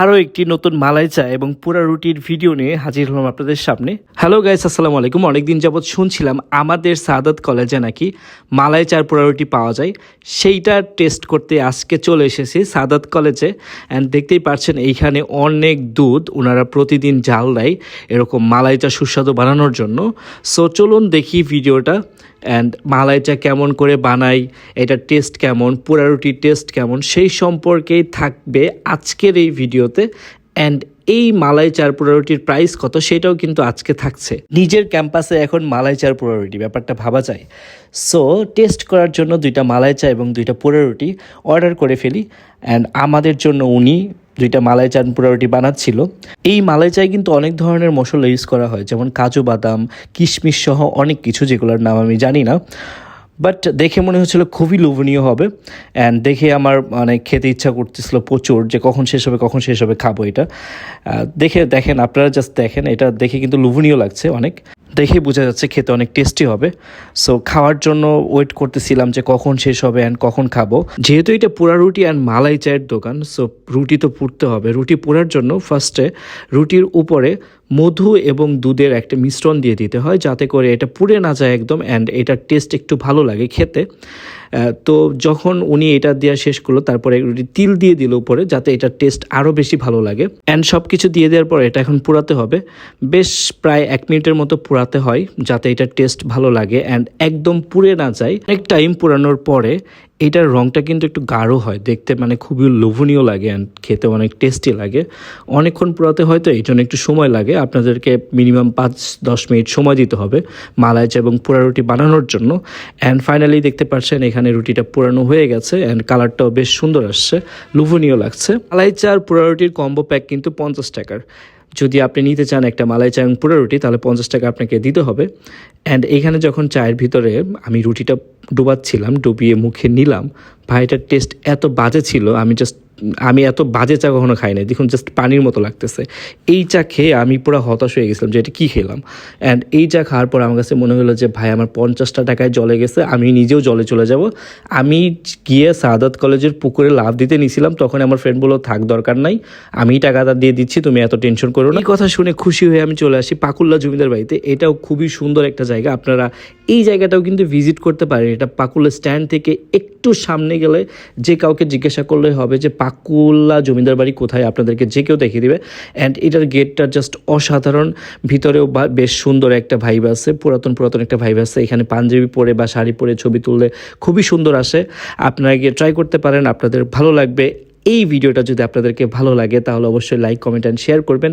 আরও একটি নতুন মালাই চা এবং পুরা রুটির ভিডিও নিয়ে হাজির হলাম আপনাদের সামনে। হ্যালো গাইস আসসালামু আলাইকুম। অনেকদিন যাবৎ শুনছিলাম আমাদের সাদাত কলেজে নাকি মালাই চার পুরা রুটি পাওয়া যায়। সেইটা টেস্ট করতে আজকে চলে এসেছি সাদাত কলেজে অ্যান্ড দেখতেই পাচ্ছেন এইখানে অনেক দুধ ওনারা প্রতিদিন জাল দেয় এরকম মালাই চা সুস্বাদু বানানোর জন্য। সো চলুন দেখি ভিডিওটা। অ্যান্ড মালাইটা কেমন করে বানাই, এটা টেস্ট কেমন, পুরা রুটির টেস্ট কেমন, সেই সম্পর্কেই থাকবে আজকের এই ভিডিওতে অ্যান্ড এই মালাই চার পুরা রুটির প্রাইস কত সেটাও কিন্তু আজকে থাকছে। নিজের ক্যাম্পাসে এখন মালাই চার পুরা রুটি ব্যাপারটা ভাবা যায়। সো টেস্ট করার জন্য দুইটা মালাই চা এবং দুইটা পুরা রুটি অর্ডার করে ফেলি। অ্যান্ড আমাদের জন্য উনি দুইটা মালাই চান পুরা রুটি বানাচ্ছিল। এই মালাই চায় কিন্তু অনেক ধরনের মশলা ইউজ করা হয়, যেমন কাজু বাদাম, কিশমিশ সহ অনেক কিছু, যেগুলোর নাম আমি জানি না। বাট দেখে মনে হচ্ছিল খুবই লোভনীয় হবে। অ্যান্ড দেখে আমার মানে খেতে ইচ্ছা করতেছিল প্রচুর যে কখন শেষ হবে, কখন শেষ হবে, খাব এটা। দেখে দেখেন, আপনারা জাস্ট দেখেন, এটা দেখে কিন্তু লোভনীয় লাগছে অনেক। দেখে বোঝা যাচ্ছে খেতে অনেক টেস্টি হবে। সো খাওয়ার জন্য ওয়েট করতেছিলাম যে কখন শেষ হবে অ্যান্ড কখন খাব। যেহেতু এটা পোড়া রুটি অ্যান্ড মালাই চায়ের দোকান সো রুটি তো পুড়তে হবে। রুটি পোড়ার জন্য ফার্স্টে রুটির উপরে মধু এবং দুধের একটা মিশ্রণ দিয়ে দিতে হয় যাতে করে এটা পুড়ে না যায় একদম অ্যান্ড এটার টেস্ট একটু ভালো লাগে খেতে। তো যখন উনি এটা দেওয়া শেষ করল, তারপরে তিল দিয়ে দিল উপরে যাতে এটার টেস্ট আরও বেশি ভালো লাগে। অ্যান্ড সব কিছু দিয়ে দেওয়ার পর এটা এখন পুরাতে হবে। বেশ প্রায় এক মিনিটের মতো পুরাতে হয় যাতে এটার টেস্ট ভালো লাগে অ্যান্ড একদম পুড়ে না যায়। অনেক টাইম পুরানোর পরে এটার রংটা কিন্তু একটু গাঢ় হয়, দেখতে মানে খুবই লোভনীয় লাগে অ্যান্ড খেতে অনেক টেস্টি লাগে। অনেকক্ষণ পুরাতে হয়তো এই জন্য একটু সময় লাগে, আপনাদেরকে মিনিমাম পাঁচ, দশ মিনিট সময় দিতে হবে মালাই চা এবং পোড়া রুটি বানানোর জন্য। অ্যান্ড ফাইনালি দেখতে পাচ্ছেন এখানে রুটিটা পুরানো হয়ে গেছে অ্যান্ড কালারটাও বেশ সুন্দর আসছে, লোভনীয় লাগছে। মালাই চা আর পোড়া রুটির কম্বো প্যাক কিন্তু পঞ্চাশ টাকার। যদি আপনি নিতে চান একটা মালাই চা পুরো রুটি, তাহলে পঞ্চাশ টাকা আপনাকে দিতে হবে। অ্যান্ড এখানে যখন চায়ের ভিতরে আমি রুটিটা ডুবাচ্ছিলাম, ডুবিয়ে মুখে নিলাম ভাইটার টেস্ট এত বাজে ছিল, আমি জাস্ট আমি এত বাজে চা কখনো খাই নাই দেখুন জাস্ট পানির মতো লাগতেছে। এই চা খেয়ে আমি পুরো হতাশ হয়ে গেছিলাম যে এটা কী খেলাম। অ্যান্ড এই চা খাওয়ার পর আমার কাছে মনে হলো যে, ভাই, আমার পঞ্চাশটা টাকায় জলে গেছে, আমি নিজেও জলে চলে যাব। আমি গিয়ে সাদাত কলেজের পুকুরে লাভ দিতে নিয়েছিলাম তখন আমার ফ্রেন্ড বলল, থাক, দরকার নাই, আমি টাকাটা দিয়ে দিচ্ছি, তুমি এত টেনশন করো না। এই কথা শুনে খুশি হয়ে আমি চলে আসি পাকুল্লা জমিদার বাড়িতে। এটাও খুবই সুন্দর একটা জায়গা। আপনারা এই জায়গাটাও কিন্তু ভিজিট করতে পারেন। এটা পাকুল্লা স্ট্যান্ড থেকে একটু সামনে গেলে যে কাউকে জিজ্ঞাসা করলে হবে যে পাকুল্লা জমিদার বাড়ি কোথায়? আপনাদেরকে যে কেউ দেখিয়ে দিবে। অ্যান্ড এটার গেটটা জাস্ট অসাধারণ। ভিতরেও বেশ সুন্দর একটা ভাইব আছে। পুরাতন পুরাতন একটা ভাইব আছে। এখানে পাঞ্জাবি পরে বা শাড়ি পরে ছবি তুললে খুবই সুন্দর আসে। আপনারা গিয়ে ট্রাই করতে পারেন। আপনাদের ভালো লাগবে। এই ভিডিওটা যদি আপনাদেরকে ভালো লাগে তাহলে অবশ্যই লাইক কমেন্ট অ্যান্ড শেয়ার করবেন।